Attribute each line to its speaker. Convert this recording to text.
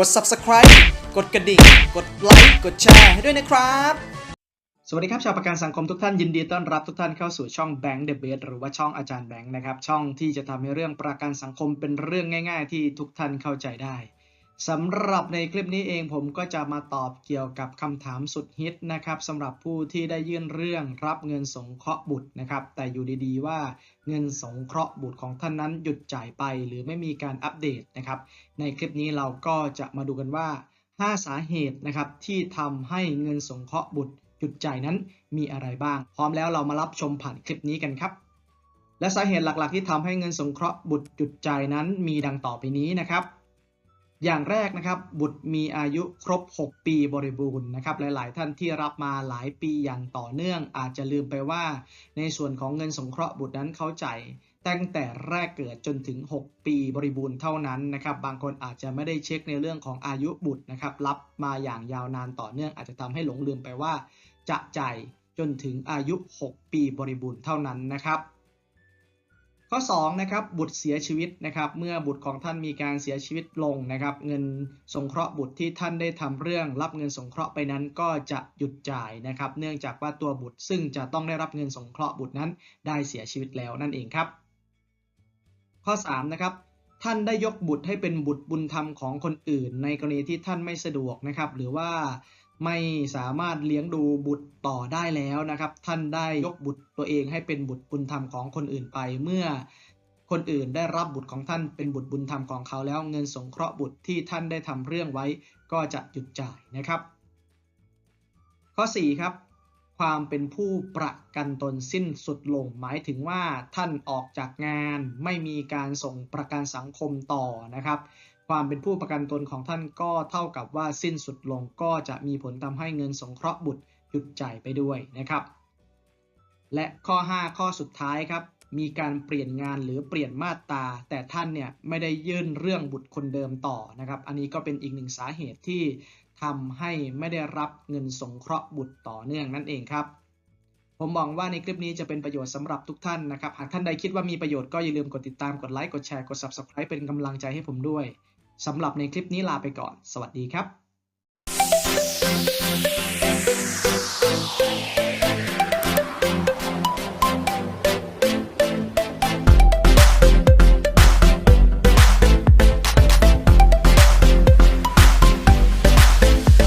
Speaker 1: กด subscribe กดกระดิ่ง กดไลค์ กดแชร์ให้ด้วยนะครับ สวัสดีครับ ชาวประกันสังคมทุกท่านยินดีต้อนรับทุกท่านเข้าสู่ช่อง Bank The Best หรือว่าช่องอาจารย์แบงค์นะครับ ช่องที่จะทำให้เรื่องประกันสังคมเป็นเรื่องง่าย ๆ ที่ทุกท่านเข้าใจได้ สำหรับในคลิปนี้เองผมก็จะมาตอบเกี่ยวกับคำถามสุดฮิตนะครับสำหรับผู้ที่ได้ยื่นเรื่องรับเงินสงเคราะห์บุตรนะครับ แต่อยู่ดีๆว่าเงินสงเคราะห์บุตรของท่านนั้นหยุดจ่ายไปหรือไม่มีการอัปเดตนะครับ ในคลิปนี้เราก็จะมาดูกันว่า 5 สาเหตุนะครับที่ทำให้เงินสงเคราะห์บุตรหยุดจ่ายนั้นมีอะไรบ้าง พร้อมแล้วเรามารับชมผ่านคลิปนี้กันครับ และสาเหตุหลักๆ ที่ทำให้เงินสงเคราะห์บุตรหยุดจ่ายนั้นมีดังต่อไปนี้นะครับ อย่างแรกนะครับ บุตรมีอายุครบ 6 ปีบริบูรณ์นะครับหลาย ๆ ท่านที่รับมาหลายปีอย่างต่อเนื่อง อาจจะลืมไปว่า ในส่วนของเงินสงเคราะห์บุตรนั้นเขาจ่ายตั้งแต่แรกเกิดจนถึง 6 ปีบริบูรณ์เท่านั้นนะครับ บางคนอาจจะไม่ได้เช็คในเรื่องของอายุบุตรนะครับ รับมาอย่างยาวนานต่อเนื่อง อาจจะทำให้หลงลืมไปว่า จะจ่ายจนถึงอายุ 6 ปีบริบูรณ์เท่านั้นนะครับ ข้อ2นะครับบุตรเสียชีวิตนะครับ เมื่อบุตรของท่านมีการเสียชีวิตลงนะครับ เงินสงเคราะห์บุตรที่ท่านได้ทำเรื่องรับเงินสงเคราะห์ไปนั้นก็จะหยุดจ่ายนะครับ เนื่องจากว่าตัวบุตรซึ่งจะต้องได้รับเงินสงเคราะห์บุตรนั้น ได้เสียชีวิตแล้วนั่นเองครับ ข้อ3นะครับท่านได้ยกบุตรให้เป็นบุตรบุญธรรมของคนอื่น ในกรณีที่ท่านไม่สะดวกนะครับ หรือว่า ไม่สามารถเลี้ยงดูบุตรต่อได้แล้วนะครับ ท่านได้ยกบุตรตัวเองให้เป็นบุตรบุญธรรมของคนอื่นไป เมื่อคนอื่นได้รับบุตรของท่านเป็นบุตรบุญธรรมของเขาแล้วเงินสงเคราะห์บุตรที่ท่านได้ทำเรื่องไว้ ก็จะหยุดจ่ายนะครับ ข้อ4ครับความเป็นผู้ประกันตนสิ้นสุดลง หมายถึงว่าท่านออกจากงานไม่มีการส่งประกันสังคมต่อนะครับ ความเป็นผู้ประกันตนของท่านก็เท่ากับว่าสิ้นสุดลงก็จะมีผลทำให้เงินสงเคราะห์บุตรหยุดจ่ายไปด้วยนะครับ และข้อ 5 ข้อสุดท้ายครับ มีการเปลี่ยนงานหรือเปลี่ยนมาตราแต่ท่านเนี่ยไม่ได้ยื่นเรื่องบุตรคนเดิมต่อนะครับ อันนี้ก็เป็นอีกหนึ่งสาเหตุที่ทำให้ไม่ได้รับเงินสงเคราะห์บุตรต่อเนื่องนั่นเองครับผมมองว่าในคลิปนี้จะเป็นประโยชน์สำหรับทุกท่านนะครับ หากท่านใดคิดว่ามีประโยชน์ก็อย่าลืมกดติดตาม กดไลค์ กดแชร์ กด Subscribe เป็นกำลังใจให้ผมด้วย สำหรับในคลิปนี้ลาไปก่อน สวัสดีครับ